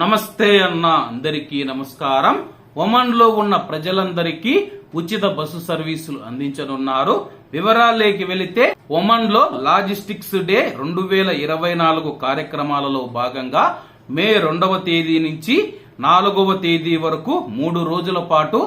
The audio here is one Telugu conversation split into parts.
నమస్తే అన్న అందరికీ నమస్కారం. ఒమన్లో ఉన్న ప్రజలందరికీ ఉచిత బస్సు సర్వీసులు అందించనున్నారు. వివరాలేకి వెళితే ఒమన్లో లాజిస్టిక్స్ డే రెండు వేల ఇరవై నాలుగు కార్యక్రమాలలో భాగంగా మే రెండవ తేదీ నుంచి నాలుగవ తేదీ వరకు మూడు రోజుల పాటు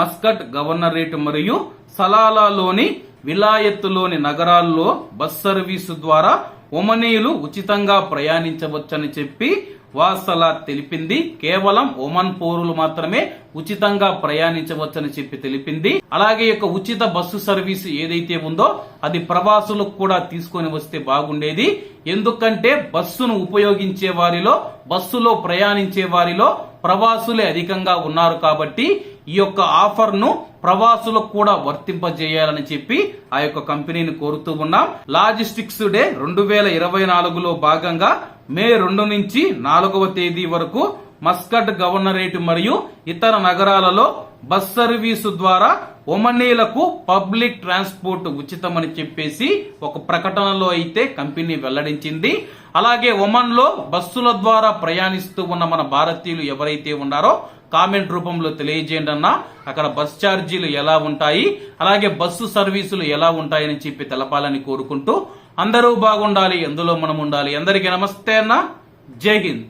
మస్కట్ గవర్నరేట్ మరియు సలాలాలోని విలాయత్తులోని నగరాల్లో బస్ సర్వీసు ద్వారా ఒమనీయులు ఉచితంగా ప్రయాణించవచ్చని చెప్పి వాసలా తెలిపింది. కేవలం ఒమన్ పౌరులు మాత్రమే ఉచితంగా ప్రయాణించవచ్చని చెప్పి తెలిపింది. అలాగే యొక్క ఉచిత బస్సు సర్వీసు ఏదైతే ఉందో అది ప్రవాసులకు కూడా తీసుకొని వస్తే బాగుండేది. ఎందుకంటే బస్సును ఉపయోగించే వారిలో బస్సులో ప్రయాణించే వారిలో ప్రవాసులే అధికంగా ఉన్నారు కాబట్టి ఈ యొక్క ఆఫర్ను ప్రవాసులకు కూడా వర్తింపజేయాలని చెప్పి ఆ యొక్క కంపెనీని కోరుతూ ఉన్నాం. లాజిస్టిక్స్ డే రెండు వేల ఇరవై నాలుగులో భాగంగా మే రెండు నుంచి నాలుగవ తేదీ వరకు మస్కట్ గవర్నరేట్ మరియు ఇతర నగరాలలో బస్ సర్వీసు ద్వారా ఒమనీలకు పబ్లిక్ ట్రాన్స్పోర్ట్ ఉచితమని చెప్పేసి ఒక ప్రకటనలో అయితే కంపెనీ వెల్లడించింది. అలాగే ఒమన్లో బస్సుల ద్వారా ప్రయాణిస్తూ ఉన్న మన భారతీయులు ఎవరైతే ఉన్నారో కామెంట్ రూపంలో తెలియజేయండి అన్న. అక్కడ బస్ ఛార్జీలు ఎలా ఉంటాయి? అలాగే బస్సు సర్వీసులు ఎలా ఉంటాయని చెప్పి తెలపాలని కోరుకుంటూ అందరూ బాగుండాలి ఎందులో మనం ఉండాలి. అందరికీ నమస్తే అన్న. జై హింద్.